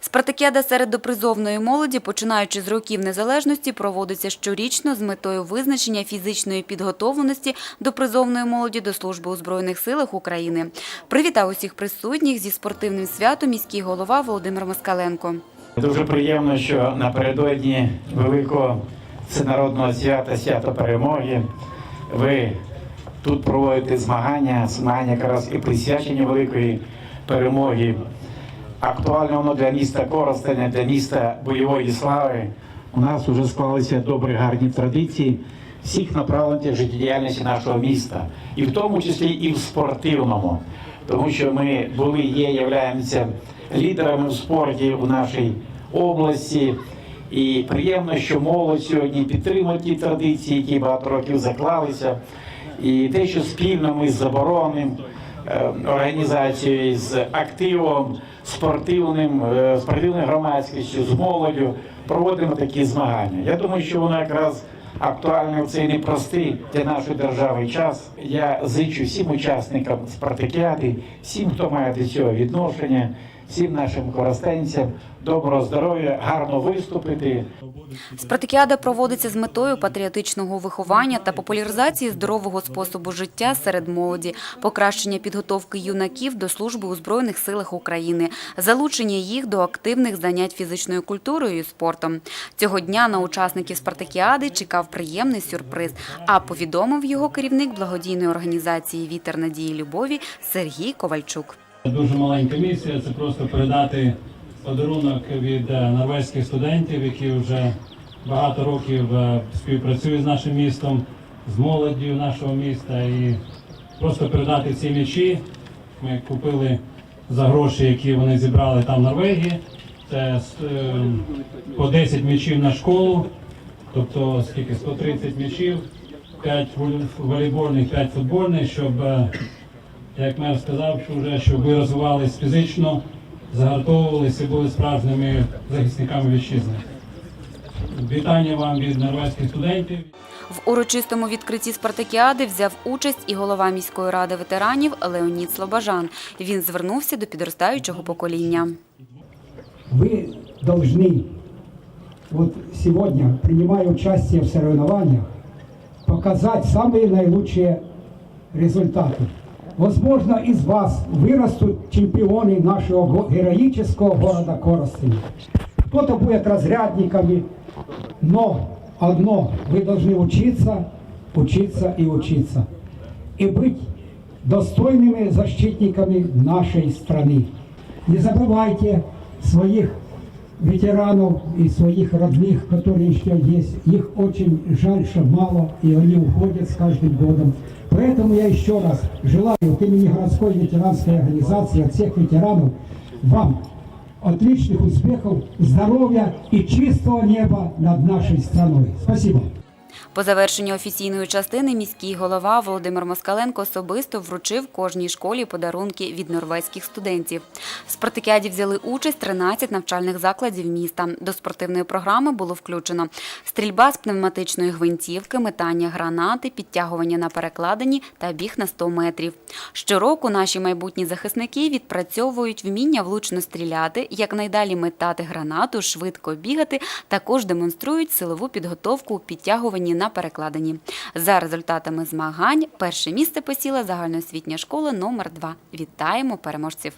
Спартакіада серед допризовної молоді, починаючи з років незалежності, проводиться щорічно з метою визначення фізичної підготовленості допризовної молоді до служби у Збройних силах України. Привітав усіх присутніх зі спортивним святом міський голова Володимир Москаленко. Дуже приємно, що напередодні великого всенародного свята, свята перемоги, ви тут проводите змагання, змагання якраз і присвячення великої перемоги. Актуально воно для міста Коростеня, для міста бойової слави. У нас вже склалися добрі гарні традиції всіх направлень життєдіяльності нашого міста, і в тому числі і в спортивному, тому що ми були, є, являємося лідерами в спорті в нашій області. І приємно, що молодь сьогодні підтримує ті традиції, які багато років заклалися. І те, що спільно ми з заборонним організацією, з активом спортивним, е, спортивною громадськістю, з молоддю проводимо такі змагання. Я думаю, що воно якраз актуальне в цей непростий для нашої держави час. Я зичу всім учасникам спартакіади, всім, хто має до цього відношення, всім нашим коростенцям, доброго здоров'я, гарно виступити. Спартакіада проводиться з метою патріотичного виховання та популяризації здорового способу життя серед молоді, покращення підготовки юнаків до служби у Збройних силах України, залучення їх до активних занять фізичною культурою і спортом. Цього дня на учасників Спартакіади чекав приємний сюрприз, а повідомив його керівник благодійної організації Вітер надії любові Сергій Ковальчук. Дуже маленька місія це просто передати подарунок від е, норвезьких студентів, які вже багато років е, співпрацюють з нашим містом, з молоддю нашого міста, і просто передати ці м'ячі. Ми купили за гроші, які вони зібрали там в Норвегії. Це е, по 10 м'ячів на школу, тобто скільки 130 м'ячів, 5 волейбольних, 5 футбольних, щоб як мер сказав, що вже щоб ви розвивались фізично, загартовувалися і були справжніми захисниками вітчизни. Вітання вам від норвезьких студентів. В урочистому відкритті Спартакіади взяв участь і голова міської ради ветеранів Леонід Слобожан. Він звернувся до підростаючого покоління. вы должны вот сегодня, принимая участие в соревнованиях, показать самые наилучшие результаты. Возможно, из вас вырастут чемпионы нашего го- героического города Коростеня. Кто-то будет разрядниками, но одно, вы должны учиться, учиться и учиться. И быть достойными защитниками нашей страны. Не забывайте своих ветеранов и своих родных, которые еще есть. Их очень жаль, что мало, и они уходят с каждым годом. Поэтому я еще раз желаю от имени городской ветеранской организации, от всех ветеранов, вам отличных успехов, здоровья и чистого неба над нашей страной. Спасибо. По завершенню офіційної частини міський голова Володимир Москаленко особисто вручив кожній школі подарунки від норвезьких студентів. В спартакіаді взяли участь 13 навчальних закладів міста. До спортивної програми було включено стрільба з пневматичної гвинтівки, метання гранати, підтягування на перекладині та біг на 100 метрів. Щороку наші майбутні захисники відпрацьовують вміння влучно стріляти, якнайдалі метати гранату, швидко бігати. Також демонструють силову підготовку у підтягуванні на перекладенні. За результатами змагань перше місце посіла загальноосвітня школа номер 2 Вітаємо переможців!